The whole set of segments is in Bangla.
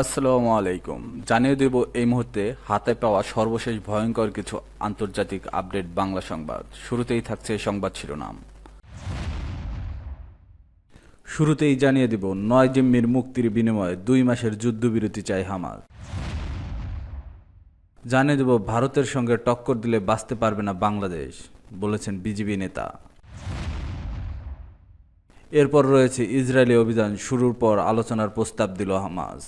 আসসালামু আলাইকুম। জানিয়ে দেব এই মুহূর্তে হাতে পাওয়া সর্বশেষ ভয়ঙ্কর কিছু আন্তর্জাতিক আপডেট বাংলা সংবাদ। শুরুতেই থাকছে সংবাদ শিরোনাম। শুরুতেই জানিয়ে দেব, নয় জিম্মির মুক্তির বিনিময়ে দুই মাসের যুদ্ধবিরতি চায় হামাস। জানিয়ে দেব, ভারতের সঙ্গে টক্কর দিলে বাঁচতে পারবে না বাংলাদেশ, বলেছেন বিজিবি নেতা। এরপর রয়েছে ইসরায়েলি অভিযান, শুরুর পর আলোচনার প্রস্তাব দিল হামাস।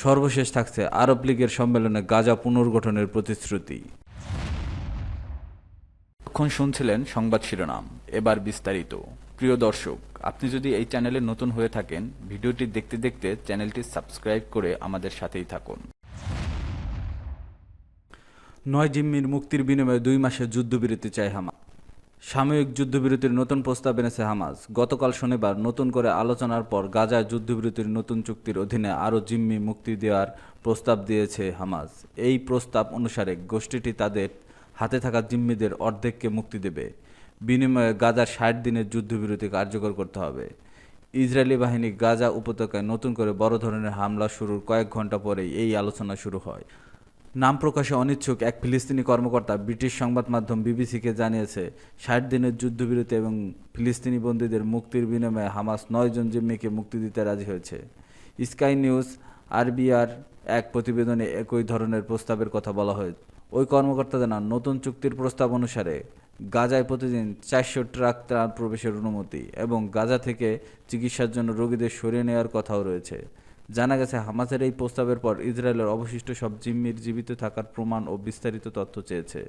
সর্বশেষ থাকছে আরব লীগের সম্মেলনে গাজা পুনর্গঠনের প্রতিশ্রুতি। এখন শুনছিলেন সংবাদ শিরোনাম, এবার বিস্তারিত। প্রিয় দর্শক, আপনি যদি এই চ্যানেলে নতুন হয়ে থাকেন, ভিডিওটি দেখতে দেখতে চ্যানেলটি সাবস্ক্রাইব করে আমাদের সাথেই থাকুন। নয় জিম্মির মুক্তির বিনিময়ে দুই মাসের যুদ্ধবিরতি চায় হামাস। সাময়িক যুদ্ধবিরতির নতুন প্রস্তাব এনেছে হামাস। গতকাল শনিবার নতুন করে আলোচনার পর গাজায় যুদ্ধবিরতির নতুন চুক্তির অধীনে আরও জিম্মি মুক্তি দেওয়ার প্রস্তাব দিয়েছে হামাস। এই প্রস্তাব অনুসারে গোষ্ঠীটি তাদের হাতে থাকা জিম্মিদের অর্ধেককে মুক্তি দেবে। বিনিময়ে গাজার ষাট দিনের যুদ্ধবিরতি কার্যকর করতে হবে। ইসরায়েলি বাহিনী গাজা উপত্যকায় নতুন করে বড় ধরনের হামলা শুরুর কয়েক ঘণ্টা পরেই এই আলোচনা শুরু হয়। নাম প্রকাশে অনিচ্ছুক এক ফিলিস্তিনি কর্মকর্তা ব্রিটিশ সংবাদ মাধ্যম বিবিসিকে জানিয়েছে, ষাট দিনের যুদ্ধবিরতি এবং ফিলিস্তিনি বন্দীদের মুক্তির বিনিময়ে হামাস নয়জন জিম্মিকে মুক্তি দিতে রাজি হয়েছে। স্কাই নিউজ, আরবিআর এক প্রতিবেদনে একই ধরনের প্রস্তাবের কথা বলা হয়েছে ওই কর্মকর্তা জানান, নতুন চুক্তির প্রস্তাব অনুসারে গাজায় প্রতিদিন চারশো ট্রাক ত্রাণ প্রবেশের অনুমতি এবং গাজা থেকে চিকিৎসার জন্য রোগীদের সরিয়ে নেওয়ার কথাও রয়েছে। জানা গেছে, হামাসের এই প্রস্তাবের পর ইসরায়েলের অবশিষ্ট সব জিম্মির জীবিত থাকার প্রমাণ ও বিস্তারিত তথ্য চেয়েছে।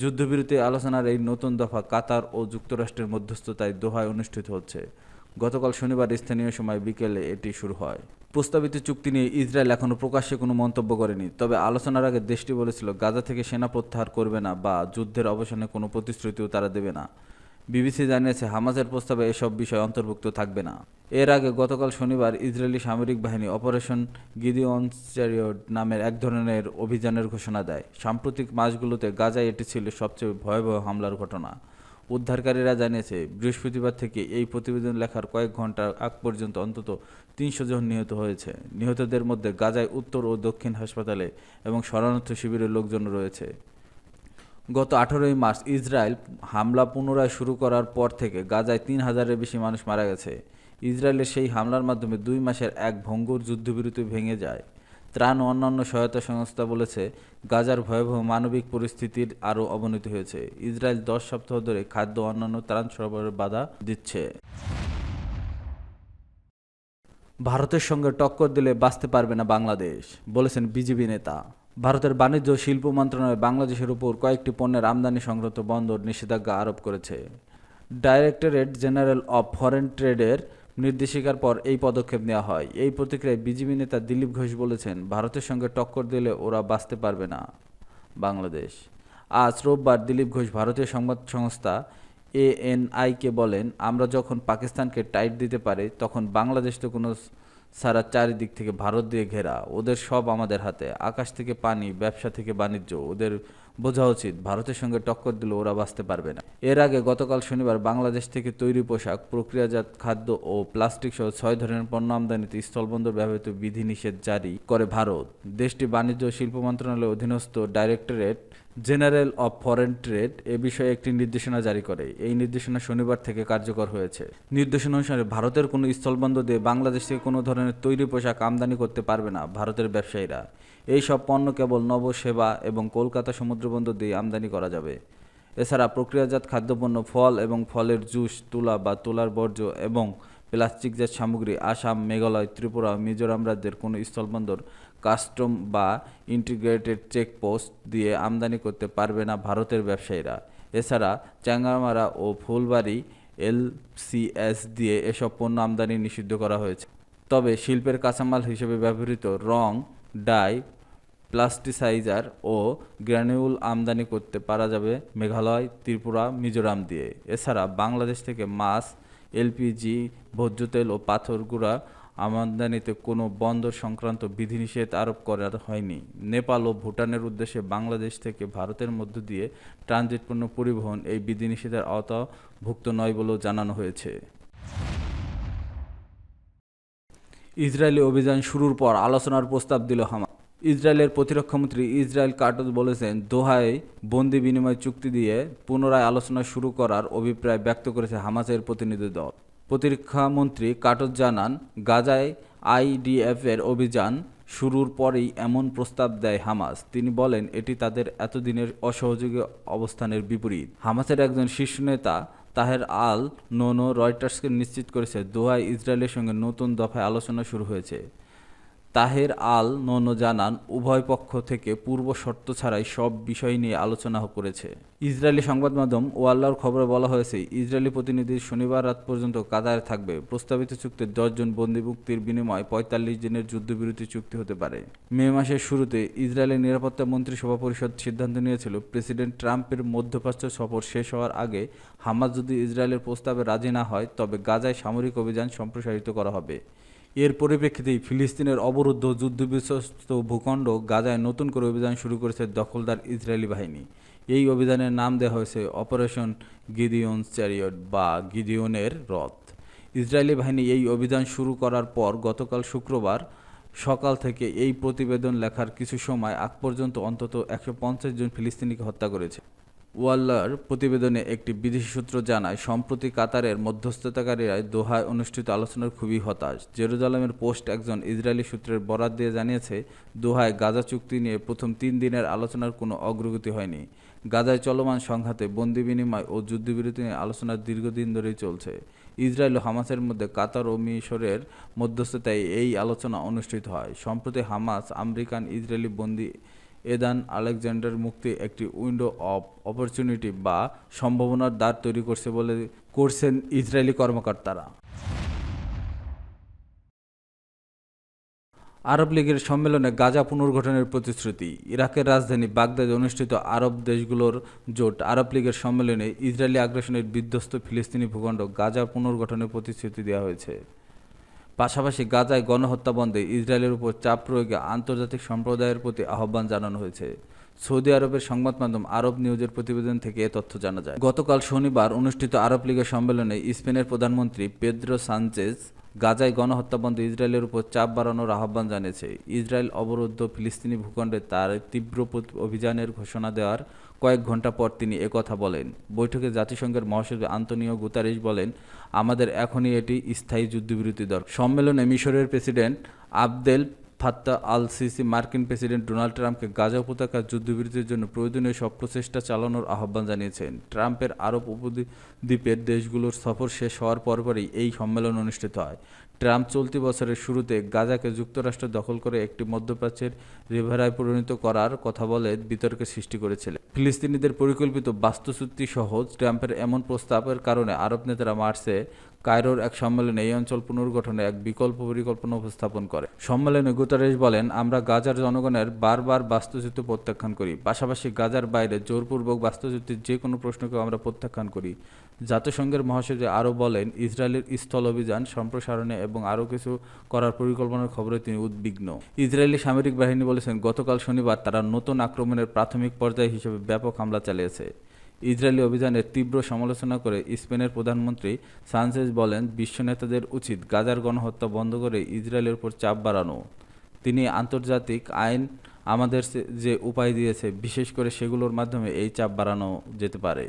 যুদ্ধবিরতি আলোচনার এই নতুন দফা কাতার ও যুক্তরাষ্ট্রের মধ্যস্থতায় দোহায় অনুষ্ঠিত হচ্ছে। গতকাল শনিবার স্থানীয় সময় বিকেলে এটি শুরু হয়। প্রস্তাবিত চুক্তি নিয়ে ইসরায়েল এখনও প্রকাশ্যে কোনো মন্তব্য করেনি, তবে আলোচনার আগে দেশটি বলেছিল, গাজা থেকে সেনা প্রত্যাহার করবে না বা যুদ্ধের অবসানে কোনো প্রতিশ্রুতিও তারা দেবে না। বিবিসি জানিয়েছে, হামাসের প্রস্তাবে এসব বিষয় অন্তর্ভুক্ত থাকবে না। এর আগে গতকাল শনিবার ইসরায়েলি সামরিক বাহিনী অপারেশন গিদিওন চ্যারিয়ড নামের এক ধরনের অভিযানের ঘোষণা দেয়। সাম্প্রতিক মাসগুলোতে গাজায় এটি ছিল সবচেয়ে ভয়াবহ হামলার ঘটনা। উদ্ধারকারীরা জানিয়েছে, বৃহস্পতিবার থেকে এই প্রতিবেদন লেখার কয়েক ঘণ্টা আগ পর্যন্ত অন্তত তিনশো জন নিহত হয়েছে। নিহতদের মধ্যে গাজায় উত্তর ও দক্ষিণ হাসপাতালে এবং শরণার্থ শিবিরের লোকজন রয়েছে। গত আঠারোই মার্চ ইসরায়েল হামলা পুনরায় শুরু করার পর থেকে গাজায় তিন হাজারের বেশি মানুষ মারা গেছে। ইসরায়েলের সেই হামলার মাধ্যমে দুই মাসের এক ভঙ্গুর যুদ্ধবিরতি ভেঙে যায়। ত্রাণ ও অন্যান্য সহায়তা সংস্থা বলেছে, গাজার ভয়াবহ মানবিক পরিস্থিতির আরও অবনতি হয়েছে। ইসরায়েল দশ সপ্তাহ ধরে খাদ্য ও অন্যান্য ত্রাণ সরবরাহের বাধা দিচ্ছে। ভারতের সঙ্গে টক্কর দিলে বাঁচতে পারবে না বাংলাদেশ, বলেছেন বিজেপি নেতা। ভারতের বাণিজ্য শিল্প মন্ত্রণালয় বাংলাদেশের উপর কয়েকটি পণ্যের আমদানি সংক্রান্ত বন্দর নিষেধাজ্ঞা আরোপ করেছে। ডাইরেক্টরেট জেনারেল অব ফরেন ট্রেডের নির্দেশিকার পর এই পদক্ষেপ নেওয়া হয়। এই প্রতিক্রিয়ায় বিজেপি নেতা দিলীপ ঘোষ বলেছেন, ভারতের সঙ্গে টক্কর দিলে ওরা বাঁচতে পারবে না। বাংলাদেশ। আজ রোববার দিলীপ ঘোষ ভারতীয় সংবাদ সংস্থা এএনআইকে বলেন, আমরা যখন পাকিস্তানকে টাইট দিতে পারি, তখন বাংলাদেশ তো কোনো সারা চারিদিক থেকে ভারত দিয়ে ঘেরা। ওদের সব আমাদের হাতে। আকাশ থেকে পানি, ব্যবসা থেকে বাণিজ্য। ওদের বোঝা উচিত। ভারতের সঙ্গে টক্কর দিলে ওরা বাঁচতে পারবে না। এর আগে গতকাল শনিবার বাংলাদেশ থেকে তৈরি পোশাক, প্রক্রিয়াজাত খাদ্য ও প্লাস্টিক সহ ছয় ধরনের পণ্য আমদানিতে স্থলবন্দর ব্যবহৃত বিধিনিষেধ জারি করে ভারত। দেশটি বাণিজ্য ও শিল্প মন্ত্রণালয়ের অধীনস্থ directorate general of foreign trade এ বিষয়ে একটি নির্দেশনা জারি করে। এই নির্দেশনা শনিবার থেকে কার্যকর হয়েছে। নির্দেশনা অনুসারে ভারতের কোনো স্থলবন্দর দিয়ে বাংলাদেশ থেকে কোনো ধরনের তৈরি পোশাক আমদানি করতে পারবে না ভারতের ব্যবসায়ীরা। এই সব পণ্য কেবল নবসেবা এবং কলকাতা সমুদ্রবন্দর দিয়ে আমদানি করা যাবে। এছাড়া প্রক্রিয়াজাত খাদ্যপণ্য, ফল এবং ফলের জুস, তুলা বা তুলার বর্জ্য এবং প্লাস্টিকজাত সামগ্রী, আসাম, মেঘালয়, ত্রিপুরা, মিজোরাম রাজ্যের কোনো স্থলবন্দর কাস্টম বা ইন্টিগ্রেটেড চেকপোস্ট দিয়ে আমদানি করতে পারবে না ভারতের ব্যবসায়ীরা। এছাড়া চ্যাঙ্গামারা ও ফুলবাড়ি এলসিএস দিয়ে এসব পণ্য আমদানি নিষিদ্ধ করা হয়েছে। তবে শিল্পের কাঁচামাল হিসেবে ব্যবহৃত রং, ডাই, প্লাস্টিসাইজার ও গ্র্যানিউল আমদানি করতে পারা যাবে মেঘালয়, ত্রিপুরা, মিজোরাম দিয়ে। এছাড়া বাংলাদেশ থেকে মাছ এলপিজি ভোজ্য তেল ও পাথর গুঁড়া আমদানিতে কোনো বন্দর সংক্রান্ত বিধিনিষেধ আরোপ করা হয়নি। নেপাল ও ভুটানের উদ্দেশ্যে বাংলাদেশ থেকে ভারতের মধ্য দিয়ে ট্রানজিট পণ্য পরিবহন এই বিধিনিষেধের আওতাভুক্ত নয় বলেও জানানো হয়েছে। ইসরায়েলি অভিযান শুরুর পর আলোচনার প্রস্তাব দিল হামা ইসরায়েলের প্রতিরক্ষামন্ত্রী ইসরায়েল কার্টজ বলেছেন, দোহায় বন্দি বিনিময় চুক্তি দিয়ে পুনরায় আলোচনা শুরু করার অভিপ্রায় ব্যক্ত করেছে হামাসের প্রতিনিধি দল। প্রতিরক্ষামন্ত্রী কাটজ জানান, গাজায় আইডিএফের অভিযান শুরুর পরেই এমন প্রস্তাব দেয় হামাস। তিনি বলেন, এটি তাদের এতদিনের অসহযোগী অবস্থানের বিপরীত। হামাসের একজন শীর্ষ নেতা তাহের আল নোনো রয়টার্সকে নিশ্চিত করেছে, দোহায় ইসরায়েলের সঙ্গে নতুন দফায় আলোচনা শুরু হয়েছে। তাহের আল নোনো জানান উভয় পক্ষ থেকে পূর্ব শর্ত ছাড়াই সব বিষয় নিয়ে আলোচনা করেছে। ইসরায়েলি সংবাদ মাধ্যম ওয়াল্লার খবরে বলা হয়েছে ইসরায়েলি প্রতিনিধি শনিবার রাত পর্যন্ত কাতারে থাকবে। প্রস্তাবিত চুক্তির দশজন বন্দি মুক্তির বিনিময়ে পঁয়তাল্লিশ দিনের যুদ্ধবিরতি চুক্তি হতে পারে। মে মাসের শুরুতে ইসরায়েলের নিরাপত্তা মন্ত্রিসভা পরিষদ সিদ্ধান্ত নিয়েছিল, প্রেসিডেন্ট ট্রাম্পের মধ্যপ্রাচ্য সফর শেষ হওয়ার আগে হামাস যদি ইসরায়েলের প্রস্তাবে রাজি না হয়, তবে গাজায় সামরিক অভিযান সম্প্রসারিত করা হবে। এর পরিপ্রেক্ষিতেই ফিলিস্তিনের অবরুদ্ধ যুদ্ধবিধ্বস্ত ভূখণ্ড গাজায় নতুন করে অভিযান শুরু করেছে দখলদার ইসরায়েলি বাহিনী। এই অভিযানের নাম দেওয়া হয়েছে অপারেশন গিদিওনস চ্যারিয়ট বা গিদিওনের রথ। ইসরায়েলি বাহিনী এই অভিযান শুরু করার পর গতকাল শুক্রবার সকাল থেকে এই প্রতিবেদন লেখার কিছু সময় আগ পর্যন্ত অন্তত একশো পঞ্চাশ জন ফিলিস্তিনিকে হত্যা করেছে। ওয়াল্লার প্রতিবেদনে একটি বিদেশি সূত্র জানায়, সম্প্রতি কাতারের মধ্যস্থতাকারীরা দোহায় অনুষ্ঠিত আলোচনার খুবই হতাশ। জেরুজালেমের পোস্ট একজন ইসরায়েলি সূত্রের বরাত দিয়ে জানিয়েছে, দোহায় গাজা চুক্তি নিয়ে প্রথম তিন দিনের আলোচনার কোনো অগ্রগতি হয়নি। গাজায় চলমান সংঘাতে বন্দি বিনিময় ও যুদ্ধবিরতি নিয়ে আলোচনা দীর্ঘদিন ধরেই চলছে। ইসরায়েল ও হামাসের মধ্যে কাতার ও মিশরের মধ্যস্থতায় এই আলোচনা অনুষ্ঠিত হয়। সম্প্রতি হামাস আমেরিকান ইসরায়েলি বন্দি এদান আলেকজান্ডার মুক্তি একটি উইন্ডো অফ অপরচুনিটি বা সম্ভাবনার দ্বার তৈরি করছে বলে করছেন ইসরায়েলি কর্মকর্তারা। আরব লীগের সম্মেলনে গাজা পুনর্গঠনের প্রতিশ্রুতি, ইরাকের রাজধানী বাগদাদে অনুষ্ঠিত আরব দেশগুলোর জোট আরব লীগের সম্মেলনে ইসরায়েলি আগ্রাসনের বিধ্বস্ত ফিলিস্তিনি ভূখণ্ড গাজা পুনর্গঠনের প্রতিশ্রুতি দেওয়া হয়েছে। পাশাপাশি গাজায় গণহত্যা বন্ধে ইসরায়েলের উপর চাপ প্রয়োগে আন্তর্জাতিক সম্প্রদায়ের প্রতি আহ্বান জানানো হয়েছে। সৌদি আরবের সংবাদ মাধ্যম আরব নিউজের প্রতিবেদন থেকে এ তথ্য জানা যায়। গতকাল শনিবার অনুষ্ঠিত আরব লীগের সম্মেলনে স্পেনের প্রধানমন্ত্রী পেদ্রো সানচেজ গাজায় গণহত্যা বন্ধে ইসরায়েলের উপর চাপ বাড়ানোর আহ্বান জানিয়েছে। ইসরায়েল অবরুদ্ধ ফিলিস্তিনি ভূখণ্ডে তার তীব্র অভিযানের ঘোষণা দেওয়ার কয়েক ঘণ্টা পর তিনি একথা বলেন। বৈঠকে জাতিসংঘের মহাসচিব আন্তনিও গুতারিস বলেন, আমাদের এখনই এটি স্থায়ী যুদ্ধবিরতি দরকার। সম্মেলনে মিশরের president Abdel Fattah al Sisi মার্কিন প্রেসিডেন্ট ডোনাল্ড ট্রাম্পকে গাজা উপত্যকার যুদ্ধবিরতির জন্য প্রয়োজনীয় সব প্রচেষ্টা চালানোর আহ্বান জানিয়েছেন। ট্রাম্পের আরব উপদ্বীপের দেশগুলোর সফর শেষ হওয়ার পরপরই এই সম্মেলন অনুষ্ঠিত হয়। ট্রাম্প চলতি বছরের শুরুতে গাজাকে যুক্তরাষ্ট্র দখল করে একটি মধ্যপ্রাচ্যের রিভারায় পরিণত করার কথা বলে বিতর্কের সৃষ্টি করেছিলেন। ফিলিস্তিনিদের পরিকল্পিত বাস্তুচুক্তি সহ ট্রাম্পের এমন প্রস্তাবের কারণে আরব নেতারা মার্চে কায়রোর এক সম্মেলনে এই অঞ্চল পুনর্গঠনে এক বিকল্প পরিকল্পনা উপস্থাপন করে। সম্মেলনে গুতারেশ বলেন, আমরা গাজার জনগণের বারবার বাস্তুচ্যুতি প্রত্যাখ্যান করি। পাশাপাশি গাজার বাইরে জোরপূর্বক বাস্তুচ্যুতির যে কোনো প্রশ্নকে আমরা প্রত্যাখ্যান করি। জাতিসংঘের মহাসচিব আরও বলেন, ইসরায়েলের স্থল অভিযান, সম্প্রসারণে এবং আরও কিছু করার পরিকল্পনার খবরে তিনি উদ্বিগ্ন। ইসরায়েলি সামরিক বাহিনী বলেছেন, গতকাল শনিবার তারা নতুন আক্রমণের প্রাথমিক পর্যায় হিসেবে ব্যাপক হামলা চালিয়েছে। ইসরায়েলি অভিযানের তীব্র সমালোচনা করে স্পেনের প্রধানমন্ত্রী সানচেজ বলেন, বিশ্ব নেতাদের উচিত গাজার গণহত্যা বন্ধ করে ইসরায়েলের উপর চাপ বাড়ানো। তিনি আন্তর্জাতিক আইন আমাদের যে উপায় দিয়েছে, বিশেষ করে সেগুলোর মাধ্যমে এই চাপ বাড়ানো যেতে পারে।